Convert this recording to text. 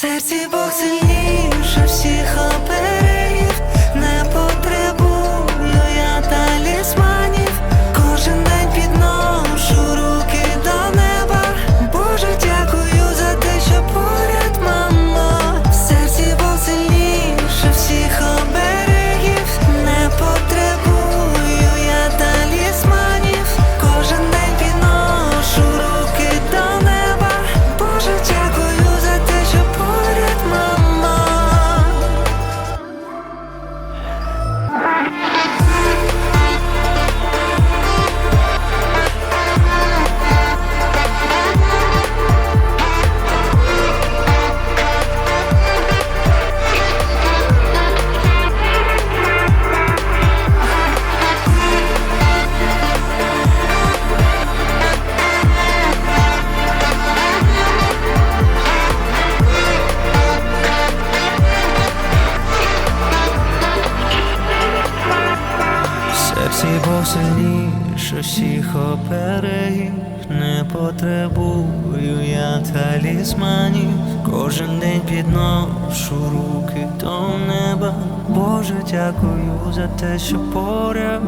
серці Бог сильніше всіх оперів не потребую я талісманів, кожен день підношу руки до неба. Боже, дякую за те, що поряд, мамо. В серці Бог сильніше всіх Бог сильніше всіх оберегів, не потребую я талісманів, кожен день підношу руки до неба. Боже, дякую за те, що поряд